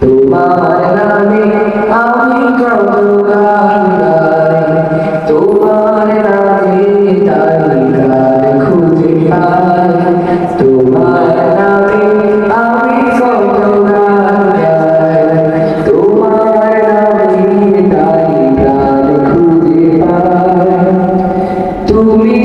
তোমার নামে আমি তোমার নামে তাই খুঁজে পাই। তোমার তুমি